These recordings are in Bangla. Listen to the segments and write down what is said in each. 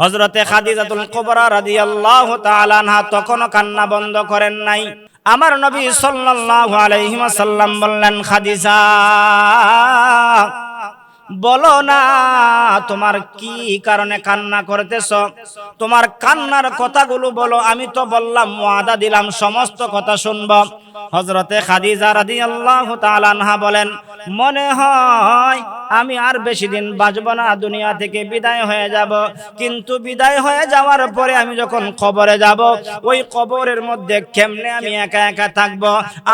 হজরতে খাদিজাতুল কুবরা রাদিয়াল্লাহু তাআলা আনহা তখনও কান্না বন্ধ করেন নাই। আমার নবী সাল্লাল্লাহু আলাইহি ওয়াসাল্লাম বললেন, খাদিজা, বলো না, তোমার কি কারণে কান্না করতেছ? তোমার কান্নার কথাগুলো বলো, আমি তো বললাম, ওয়াদা দিলাম, সমস্ত কথা শুনব। হজরতে খাদিজা রাদিয়াল্লাহু তাআলা আনহা বলেন, মনে হয় আমি আর বেশি দিন বাঁচব না, দুনিয়া থেকে বিদায় হয়ে যাব। কিন্তু বিদায় হয়ে যাওয়ার পরে আমি যখন কবরে যাব, ওই কবরের মধ্যে কেমনে আমি একা একা থাকব?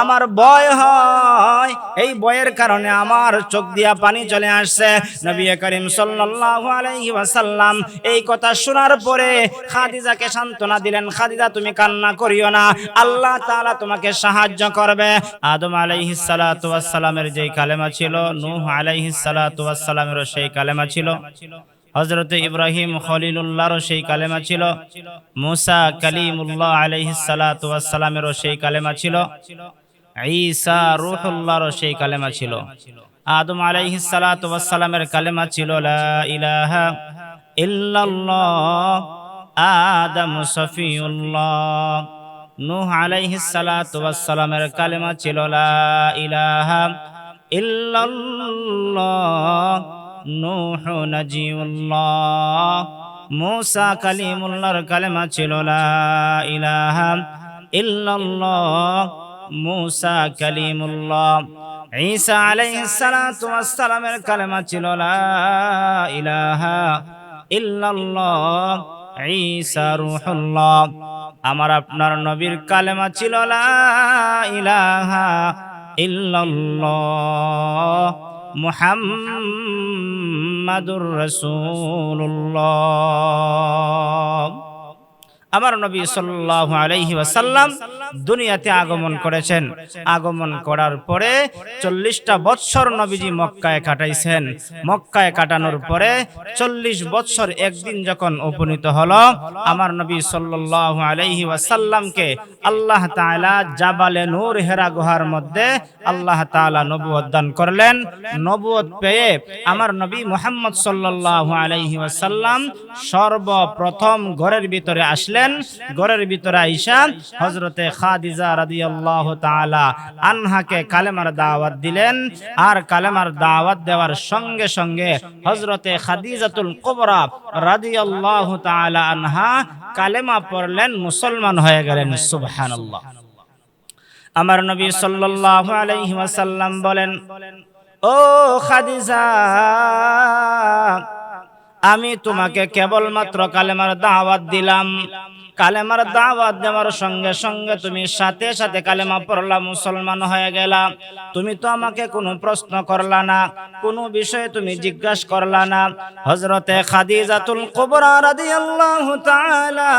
আমার ভয় হয়। এই বয়ের কারণে আমার চোখ দিয়া পানি চলে আসছে। নবী করিম সাল্লাল্লাহু আলাইহি ওয়াসাল্লাম এই কথা শোনার পরে খাদিজাকে সান্ত্বনা দিলেন, খাদিজা, তুমি কান্না করিও না। আল্লাহ তাআলা তোমাকে সাহায্য করবে। আদম আলাইহিস সালাতু ওয়াস যেই কালেমা ছিল, নূহ আলাইহিস সালাতু ওয়াস সেই কালেমা ছিল। হজরত ইব্রাহিম খলিলুল্লাহরও সেই কালেমা ছিল। মুসা কালিমুল্লাহ আলাইহিস সালাতু ওয়াস সালামেরও সেই কালেমা ছিল। ঈসা রূহুল্লাহরও সেই কালেমা ছিল। আদম আলাইহিস সালাতু ওয়াস কালেমা ছিল, লা ইলাহা আদম সফিউল্লাহ। নূহ আলাইহিস সালাতু ওয়াস সালামের কালেমা ছিল, লা ইলাহা ইল্লাল্লাহ, নূহ নাজিউল্লাহ। মুসা কালিমুল্লাহর কালেমা ছিল, লা ইলাহা ইল্লাল্লাহ। মুসা কালিমুল্লাহ। ঈসা আলাইহিস সালাতু ওয়াস সালামের কালেমা ছিল, লা ইলাহা ইল্লাল্লাহ। ঈসা রূহুল্লাহ। আমার আপনার নবীর কালেমা ছিল ইলাহা ইল্লাল্লাহ মুহাম্মাদুর রাসূলুল্লাহ। আমার নবী সাল্লাল্লাহু আলাইহি ওয়াসাল্লাম দুনিয়াতে আগমন করেছেন। আগমন করার পরে চল্লিশটা বৎসর নবীজি মক্কায় কাটাইছেন। মক্কায় কাটানোর পরে চল্লিশ বৎসর একদিন যখন উপনীত হলো, আমার নবী সাল্লাল্লাহু আলাইহি ওয়াসাল্লামকে আল্লাহ তাআলা জাবালে নূর হেরা গুহার মধ্যে আল্লাহ তাআলা নবুয়ত দান করলেন। নবুয়ত পেয়ে আমার নবী মোহাম্মদ সাল্লাল্লাহু আলাইহি ওয়াসাল্লাম সর্বপ্রথম ঘরের ভিতরে আসলেন ঘরের ভিতরে আইসা হজরতে খাদিজা রাদিয়াল্লাহু তাআলা আনহাকে কালেমার দাওয়াত দিলেন। আর কালেমার দাওয়াত দেওয়ার সঙ্গে সঙ্গে হজরতে খাদিজাতুল কুবরা রাদিয়াল্লাহু তাআলা আনহা কালেমা পড়লেন, মুসলমান হয়ে গেলেন। সুবহানাল্লাহ। আমার নবী সাল্লাল্লাহু আলাইহি ওয়াসাল্লাম বলেন, ও খাদিজা আমি তোমাকে কেবলমাত্র কালেমার দাওয়াত দিলাম। কালেমার দাওয়াত দেওয়ার সঙ্গে সঙ্গে তুমি সাথে সাথে কালেমা পড়লা, মুসলমান হয়ে গেলা। তুমি তো আমাকে কোনো প্রশ্ন করলা না, কোনো বিষয়ে তুমি জিজ্ঞাসা করলা না। হজরতে খাদিজাতুল কুবরা রাদিয়াল্লাহু তাআলা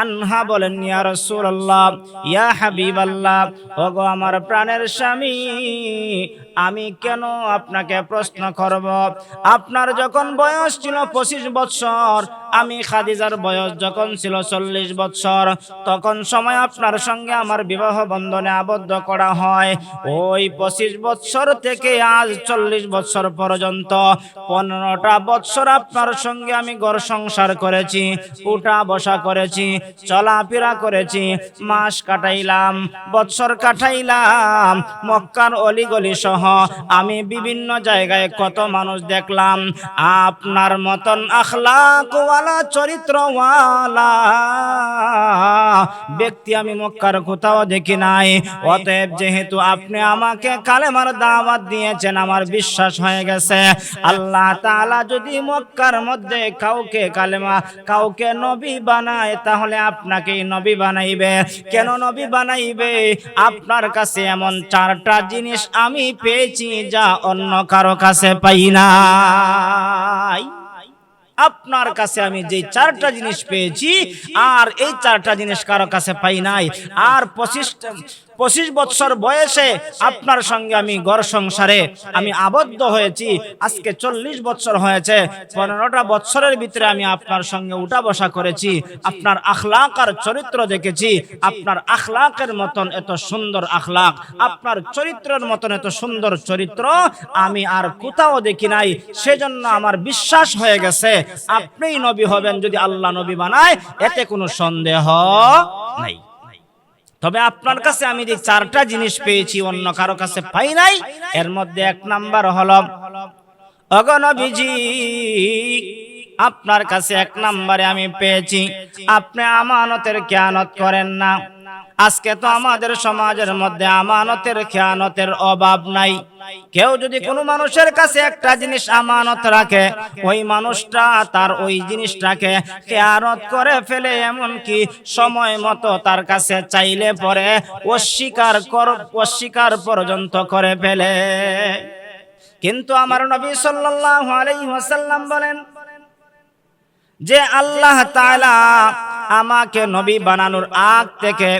আনহা বলেন, ইয়া রাসূলুল্লাহ, ইয়া হাবিবাল্লাহ, ওগো আমার প্রাণের স্বামী, আমি কেন আপনাকে প্রশ্ন করব? আপনার যখন বয়স ছিল পঁচিশ বৎসর, আমি খাদিজার বয়স যখন ছিল চল্লিশ বৎসর, তখন সময় আপনার সঙ্গে আমার বিবাহ বন্ধনে আবদ্ধ করা হয়। ওই পঁচিশ বৎসর থেকে আজ চল্লিশ বৎসর পর্যন্ত। পনেরোটা বছর আপনার সঙ্গে আমি ঘর সংসার করেছি, উঠা বসা করেছি, চলাফেরা করেছি, মাস কাটাইলাম, বৎসর কাটাইলাম, মক্কার অলিগলি সহ আমি বিভিন্ন জায়গায় কত মানুষ দেখলাম। আপনার মতন আখলাকওয়ালা চরিত্রওয়ালা। ব্যক্তি আমি মক্কার কোথাও দেখি নাই। অতএব যেহেতু আপনি আমাকে কালেমার দাওয়াত দিয়েছেন, আমার বিশ্বাস হয়ে গেছে। আল্লাহ তাআলা যদি মক্কার মধ্যে কাউকে কালেমা, কাউকে নবী বানায়, তাহলে আপনাকেই নবী বানাইবে। কেন নবী বানাইবে? আপনার কাছে এমন চারটা জিনিস আমি পেয়েছি, যা অন্য কারও কাছে পাই নাই। আপনার কাছে আমি যে চারটা জিনিস পেয়েছি, আর এই চারটা জিনিস কারও কাছে পাই নাই। আর পঁচিশটা পঁচিশ বছর বয়সে আপনার সঙ্গে আমি ঘর সংসারে আমি আবদ্ধ হয়েছি। আজকে চল্লিশ বছর হয়েছে। পনেরোটা বছরের ভিতরে আমি আপনার সঙ্গে উঠা বসা করেছি। আপনার আখলাক আর চরিত্র দেখেছি। আপনার আখলাকের মতন এত সুন্দর আখলাক, আপনার চরিত্রের মতন এত সুন্দর চরিত্র আমি আর কোথাও দেখি নাই। সেজন্য আমার বিশ্বাস হয়ে গেছে, আপনিই নবী হবেন যদি আল্লাহ নবী বানায়, এতে কোনো সন্দেহ নাই। তবে আপনার কাছে আমি যে চারটা জিনিস পেয়েছি, অন্য কারও কাছে পাই নাই, এর মধ্যে এক নাম্বার হল অগণবিজি আপনার কাছে এক নাম্বারে আমি পেয়েছি। আপনি আমানতের কেয়ানত করেন না। আজকে তো আমাদের সমাজের মধ্যে আমানতের, খেয়ানতের অভাব নাই। কেউ যদি কোনো মানুষের কাছে একটা জিনিস আমানত রাখে, ওই মানুষটা তার ওই জিনিসটাকে খেয়ানত করে ফেলে, এমনকি সময় মতো তার কাছে চাইলে পরে অস্বীকার কর, অস্বীকার পর্যন্ত করে ফেলে। কিন্তু আমার নবী সাল্লাল্লাহু আলাইহি ওয়াসাল্লাম বলেন যে আল্লাহ তাআলা আমাকে নবী বানানোর আগ থেকে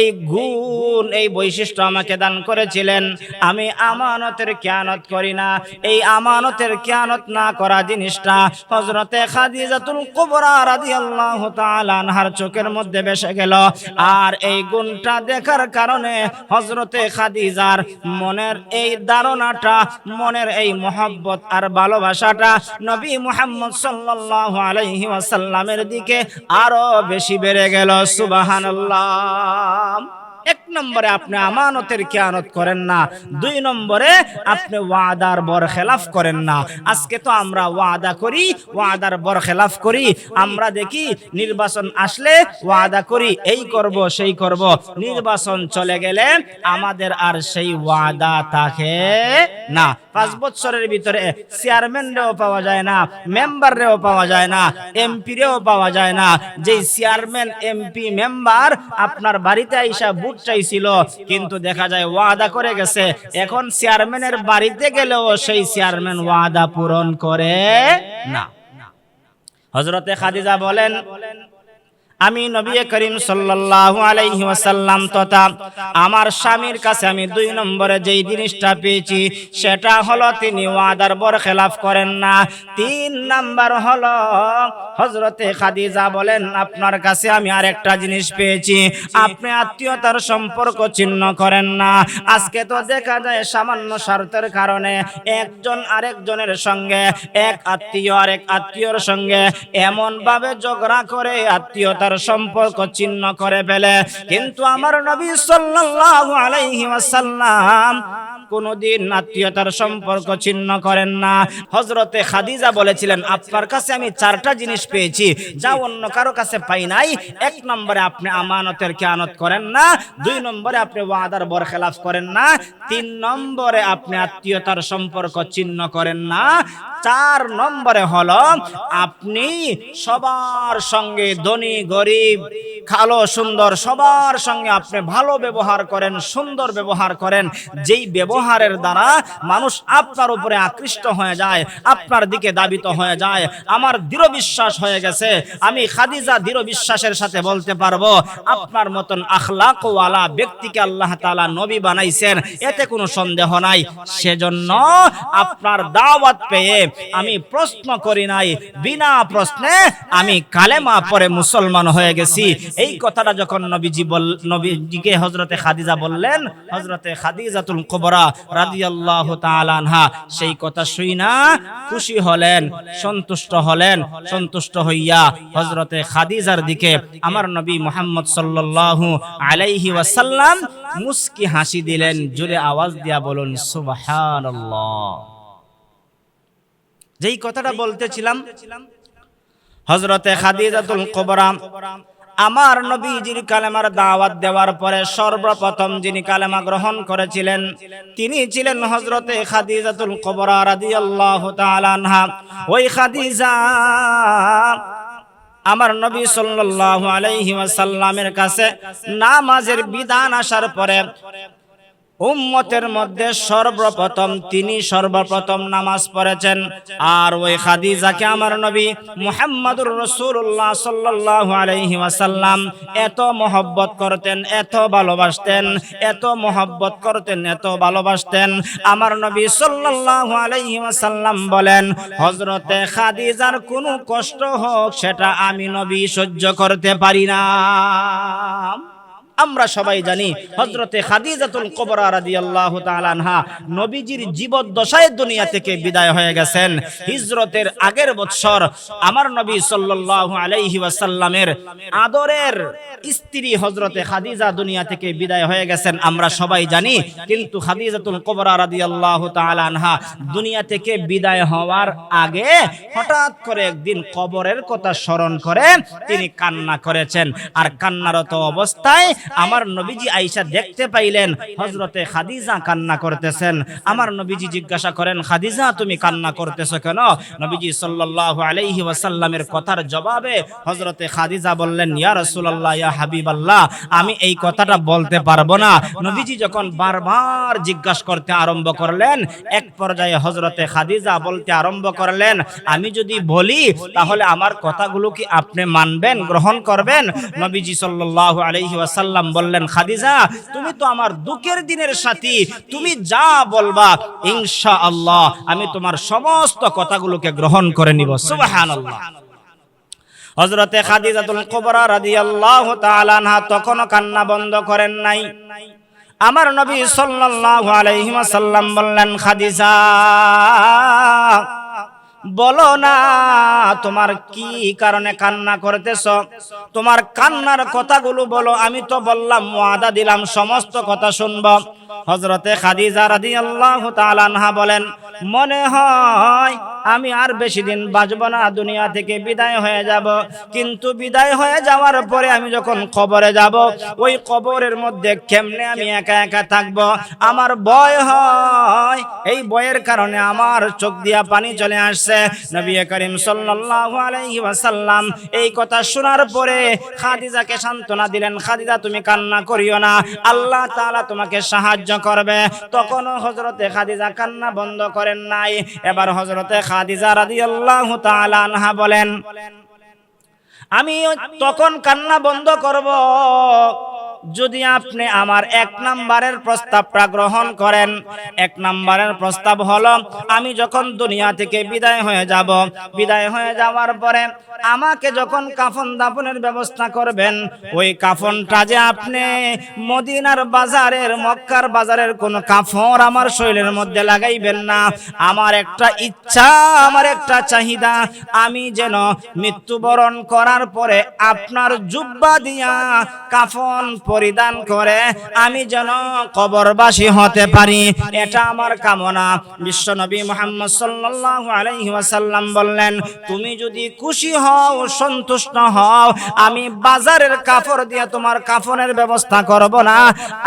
এই গুণ, এই বৈশিষ্ট্য আমাকে দান করেছিলেন। আমি আমানতের খেয়ানত করি না। এই আমানতের খেয়ানত না করা জিনিসটা হজরতে খাদিজাতুল কুবরা রাদিয়াল্লাহু তাআলা আনহার চোখের মধ্যে বেসে গেল। আর এই গুণটা দেখার কারণে হজরতে খাদিজার মনের এই ধারণাটা, মনের এই মোহাব্বত আর ভালোবাসাটা নবী মুহাম্মদ সাল্লাল্লাহু আলাইহি ওয়াসাল্লামের দিকে আরও বেশি বেড়ে গেল, সুবহানাল্লাহ। এক নম্বরে আপনি আমানতের খেয়ানত করেন না, দুই নম্বরে আপনি ওয়াদার বর খেলাফ করেন না। আজকে তো আমরা ওয়াদা করি, ওয়াদার বর খেলাফ করি। আমরা দেখি নির্বাচন আসলে ওয়াদা করি, এই করব, সেই করব। নির্বাচন চলে গেলে আমাদের আর সেই ওয়াদা থাকে না। পাঁচ বছরের ভিতরে চেয়ারম্যানরেও পাওয়া যায় না মেম্বাররেও পাওয়া যায় না এমপিরেও পাওয়া যায় না। যেই চেয়ারম্যান এমপি মেম্বার আপনার বাড়িতে আইসা ভোট চাইছিল, কিন্তু দেখা যায় ওয়াদা করে গেছে। এখন চেয়ারম্যানের বাড়িতে গেলেও সেই চেয়ারম্যান ওয়াদা পূরণ করে না। হজরতে খাদিজা বলেন আমি নবী করিম সাল্লাল্লাহু আলাইহি ওয়াসাল্লাম তথা আমার স্বামীর কাছে আমি দুই নম্বরে যেই জিনিসটা পেয়েছি, সেটা হলো তিনি ওয়াদার বর খেলাফ করেন না। তিন নাম্বার হলো হজরতে খাদিজা বলেন, আপনার কাছে আমি আরেকটা জিনিস পেয়েছি, আপনি আত্মীয়তার সম্পর্ক চিহ্ন করেন না। আজকে তো দেখা যায় সামান্য স্বার্থের কারণে একজন আরেকজনের সঙ্গে, এক আত্মীয় আরেক আত্মীয়র সঙ্গে এমনভাবে ঝগড়া করে আত্মীয়তার সম্পর্ক চিহ্ন করে ফেলে। কিন্তু আমার নবী সাল্লাল্লাহু আলাইহি ওয়াসাল্লাম কোনদিন আত্মীয়তার সম্পর্ক ছিন্ন করেন না। হজরতে খাদিজা বলেছিলেন, আপনার কাছে আমি চারটা জিনিস পেয়েছি, যা অন্য কারও কাছে পাই নাই। এক নম্বরে আপনি আমানতের করেন না, দুই নম্বরে আপনি ওয়াদার করেন না, তিন নম্বরে আপনি আত্মীয়তার সম্পর্ক চিহ্ন করেন না। চার নম্বরে হলো, আপনি সবার সঙ্গে ধনী, গরিব, কালো, সুন্দর, সবার সঙ্গে আপনি ভালো ব্যবহার করেন, সুন্দর ব্যবহার করেন। যেই ব্যবহারের দ্বারা মানুষ আপনার উপরে আকৃষ্ট হয়ে যায়, আপনার দিকে দাবিত হয়ে যায়। আমার দৃঢ় বিশ্বাস হয়ে গেছে, আমি খাদিজা দৃঢ় বিশ্বাসের সাথে বলতে পারব, আপনার মতন আখলাকওয়ালা ব্যক্তিকে আল্লাহ তাআলা নবী বানাইছেন, এতে কোনো সন্দেহ নাই। সেজন্য আপনার দাওয়াত পেয়ে আমি প্রশ্ন করি নাই, বিনা প্রশ্নে আমি কালেমা পরে মুসলমান হয়ে গেছি। এই কথাটা যখন নবীজি বল, নবীজিকে হজরতে খাদিজা বললেন হজরতে খাদিজাতুল কুবরা রাদিয়াল্লাহু তাআলা সেই কথা শুই খুশি হলেন, সন্তুষ্ট হলেন, সন্তুষ্ট হইয়া হজরতে খাদিজার দিকে আমার নবী মুহাম্মদ সাল্লাল্লাহু আলাইহি ওয়াসাল্লাম মুস্কি হাসি দিলেন, জোরে আওয়াজ দিয়া বলুন, সুবহানাল্লাহ। যেই কথাটা বলতেছিলাম হজরতে খাদিজাতুল কুবরা আমার নবীজির কালেমার দাওয়াত দেওয়ার পরে সর্বপ্রথম যিনি কালেমা গ্রহণ করেছিলেন, তিনি ছিলেন হজরতে খাদিজাতুল কবরা রাদি আল্লাহ আনহা। ওই খাদিজা আমার নবী সাল্লাল্লাহু আলাইহি ওয়াসাল্লামের কাছে নামাজের বিধান আসার পরে উম্মতের মধ্যে সর্বপ্রথম তিনি সর্বপ্রথম নামাজ পড়েছেন। আর ওই খাদিজাকে আমার নবী মুহাম্মাদুর রসুল্লাহ সাল্লাল্লাহু আলাইহি ওয়াসাল্লাম এত মহব্বত করতেন, এত ভালোবাসতেন, এত মহব্বত করতেন, এত ভালোবাসতেন। আমার নবী সাল্লাল্লাহু আলাইহি ওয়াসাল্লাম বলেন, হযরতে খাদিজার কোনো কষ্ট হোক, সেটা আমি নবী সহ্য করতে পারি না। আমরা সবাই জানি হজরতে খাদিজাতুল কবরা রাদিয়াল্লাহু তাআলা আনহা নবীজির জীবদ্দশায় দুনিয়া থেকে বিদায় হয়ে গেছেন। হিজরতের আগের বছর আমার নবী সাল্লাল্লাহু আলাইহি আদরের স্ত্রী হজরতে খাদিজা দুনিয়া থেকে বিদায় হয়ে গেছেন, আমরা সবাই জানি। কিন্তু খাদিজাতুল কবরা রাদিয়াল্লাহু তাআলা আনহা দুনিয়া থেকে বিদায় হওয়ার আগে হঠাৎ করে একদিন কবরের কথা স্মরণ করে তিনি কান্না করেছেন। আর কান্নারত অবস্থায় আমার নবীজি আইসা দেখতে পাইলেন হজরতে খাদিজা কান্না করতেছেন। আমার নবীজি জিজ্ঞাসা করেন, খাদিজা, তুমি কান্না করতেছো কেন? নবীজি সাল্লাল্লাহু আলাইহি ওয়াসাল্লামের কথার জবাবে হজরতে খাদিজা বললেন, ইয়া রাসূলুল্লাহ, ইয়া হাবিবাল্লাহ, আমি এই কথাটা বলতে পারব না। নবীজি যখন বারবার জিজ্ঞাসা করতে আরম্ভ করলেন, এক পর্যায়ে হজরতে খাদিজা বলতে আরম্ভ করলেন, আমি যদি বলি, তাহলে আমার কথাগুলো কি আপনি মানবেন, গ্রহণ করবেন? নবীজি সাল্লাল্লাহু আলাইহি ওয়াসাল্লাম বললেন, খাদিজা, তুমি তো আমার দুঃখের দিনের সাথী। তুমি যা বলবা ইনশা আল্লাহ আমি তোমার সমস্ত কথাগুলোকে গ্রহণ করে নিব। সুবহানাল্লাহ। হজরতে খাদিজাতুল কুবরা রাদিয়াল্লাহু তাআলা আনহা তখনও কান্না বন্ধ করেন নাই। আমার নবী সাল্লাল্লাহু আলাইহি ওয়াসাল্লাম বললেন, খাদিজা বলো না, তোমার কি কারণে কান্না করতেছ? তোমার কান্নার কথাগুলো বলো, আমি তো বললাম, ওয়াদা দিলাম, সমস্ত কথা শুনব। হজরতে খাদিজা রাদিয়াল্লাহু তাআলা আনহা বলেন, মনে হয় আমি আর বেশি দিন বাঁচব না, দুনিয়া থেকে বিদায় হয়ে যাব। কিন্তু বিদায় হয়ে যাওয়ার পরে আমি যখন কবরে যাব, ওই কবরের মধ্যে কেমনে আমি একা একা থাকব? আমার ভয় হয়। এই বয়ের কারণে আমার চোখ দিয়া পানি চলে আসছে। নবী করিম সাল্লাল্লাহু আলাইহি ওয়াসাল্লাম এই কথা শোনার পরে খাদিজাকে সান্ত্বনা দিলেন, খাদিজা, তুমি কান্না করিও না। আল্লাহ তাআলা তোমাকে সাহায্য করবে। তখনও হজরতে খাদিজা কান্না বন্ধ করেন নাই। এবার হজরতে খাদিজা রাদিয়াল্লাহু তাআলা আনহা বলেন, আমি তখন কান্না বন্ধ করব। যদি আপনি আমার এক নাম্বারের প্রস্তাবটা গ্রহণ করেন, এক নাম্বারের প্রস্তাব হলো, আমি যখন দুনিয়া থেকে বিদায় হয়ে যাব, বিদায় হয়ে যাওয়ার পরে আমাকে যখন কাফন দাফনের ব্যবস্থা করবেন, ওই কাফনটা যে আপনি মদিনার বাজারের, মক্কার বাজারের কোন কাফর আমার শরীরের মধ্যে লাগাইবেন না। আমার একটা ইচ্ছা, আমার একটা চাহিদা, আমি যেন মৃত্যুবরণ করার পরে আপনার জুব্বা দিয়া কাফন পরিধান করে, আমি যেন কবরবাসী হতে পারি, এটা আমার কামনা। বিশ্বনবী মোহাম্মদ সাল্লাল্লাহু আলাইহি ওয়াসাল্লাম বললেন, তুমি যদি খুশি হও, সন্তুষ্ট হও, আমি বাজারের কাপড় দিয়া তোমার কাফনের ব্যবস্থা করব না,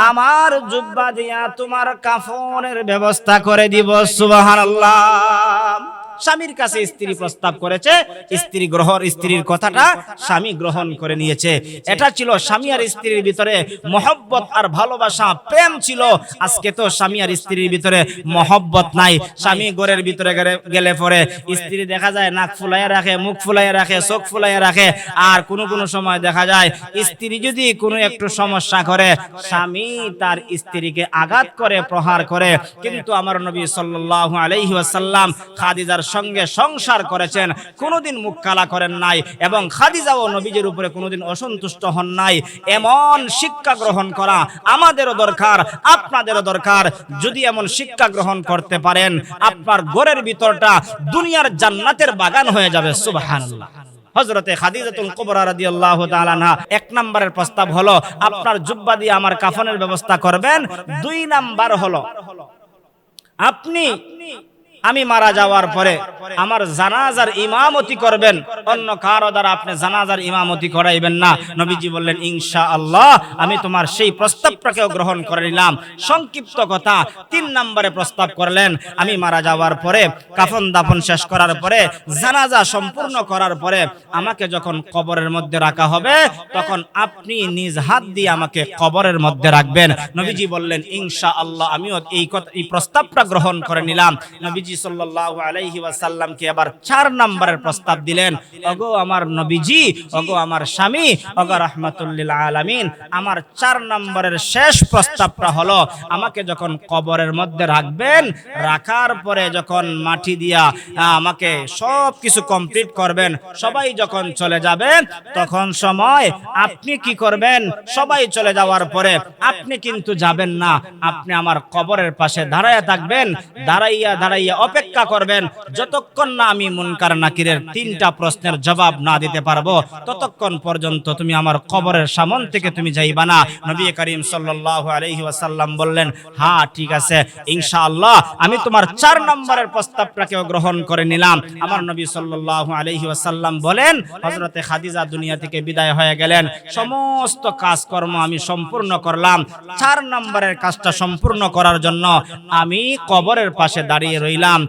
আমার জুব্বা দিয়া তোমার কাফনের ব্যবস্থা করে দিব, সুবহানাল্লাহ। স্বামীর কাছে স্ত্রী প্রস্তাব করেছে স্ত্রী গ্রহণ স্ত্রীর কথাটা স্বামী গ্রহণ করে নিয়েছে। এটা ছিল স্বামী আর স্ত্রীর ভিতরে মহব্বত আর ভালোবাসা প্রেম ছিল। আজকে তো স্বামী আর স্ত্রীর ভিতরে মহব্বত নাই। স্বামী ঘরের ভিতরে গেলে- গেলে পরে স্ত্রী দেখা যায় নাক ফুলাইয়া রাখে মুখ ফুলাইয়া রাখে চোখ ফুলাইয়া রাখে। আর কোনো কোনো সময় দেখা যায় স্ত্রী যদি কোনো একটু সমস্যা করে স্বামী তার স্ত্রীকে আঘাত করে প্রহার করে। কিন্তু আমার নবী সাল্লাল্লাহু আলাইহি ওয়াসাল্লাম খাদিজার সঙ্গে সংসার করেছেন, কোনোদিন মুখ কালা করেন নাই এবং খাদিজাও নবীজের উপরে কোনোদিন অসন্তুষ্ট হন নাই। এমন শিক্ষা গ্রহণ করা আমাদেরও দরকার, আপনাদেরও দরকার। যদি এমন শিক্ষা গ্রহণ করতে পারেন, আপনার গোরের ভিতরটা দুনিয়ার জান্নাতের বাগান হয়ে যাবে, সুবহানাল্লাহ। হজরতে খাদিজাতুল কুবরা রাদিয়াল্লাহু তাআলা এক নম্বরের প্রস্তাব হলো, আপনার জুব্বা দিয়ে আমার কাফনের ব্যবস্থা করবেন, দুই নাম্বার হলো, আপনি আমি মারা যাওয়ার পরে আমার জানাজার ইমামতি করবেন। অন্য কারও দ্বারা আপনি জানাজার ইমামতি করাইবেন না। নবীজি বললেন ইনশা আল্লাহ আমি তোমার সেই প্রস্তাবটাকেও গ্রহণ করে নিলাম। সংক্ষিপ্ত কথা, তিন নম্বরে প্রস্তাব করলেন, আমি মারা যাওয়ার পরে, কাফন দাফন শেষ করার পরে, জানাজা সম্পূর্ণ করার পরে আমাকে যখন কবরের মধ্যে রাখা হবে, তখন আপনি নিজ হাত দিয়ে আমাকে কবরের মধ্যে রাখবেন। নবীজি বললেন ইনশা আল্লাহ আমিও এই কথা, এই প্রস্তাবটা গ্রহণ করে নিলাম। নবীজি সাল্লাল্লাহু আলাইহি ওয়াসাল্লামকে আবার চার নম্বরের প্রস্তাব দিলেন ওগো আমার নবীজি ওগো আমার স্বামী ওগো রাহমাতুল্লিল আলামিন, আমার চার নম্বরের শেষ প্রস্তাবটা হলো, আমাকে যখন কবরের মধ্যে রাখবেন, রাখার পরে যখন মাটি দিয়া আমাকে সব কিছু কমপ্লিট করবেন, সবাই যখন চলে যাবে তখন সময় আপনি কি করবেন? সবাই চলে যাওয়ার পরে আপনি কিন্তু যাবেন না, আপনি আমার কবরের পাশে দাঁড়াইয়া থাকবেন, দাঁড়াইয়া দাঁড়াইয়া অপেক্ষা করবেন। যতক্ষণ না আমি মুনকার নাকিরের তিনটা প্রশ্নের জবাব না দিতে পারব, ততক্ষণ পর্যন্ত তুমি আমার কবরের সামন থেকে তুমি যাইবা না। নবী করিম আলাইহি ওয়াসাল্লাম বললেন হ্যাঁ ঠিক আছে, ইনশাআল্লাহ, আমি তোমার চার নম্বরের প্রস্তাবটাকেও গ্রহণ করে নিলাম। আমার নবী সাল্লাল্লাহু আলাইহি ওয়াসাল্লাম বলেন, হযরতে খাদিজা দুনিয়া থেকে বিদায় হয়ে গেলেন। সমস্ত কাজকর্ম আমি সম্পূর্ণ করলাম। চার নম্বরের কাজটা সম্পূর্ণ করার জন্য আমি কবরের পাশে দাঁড়িয়ে রইলাম। Um.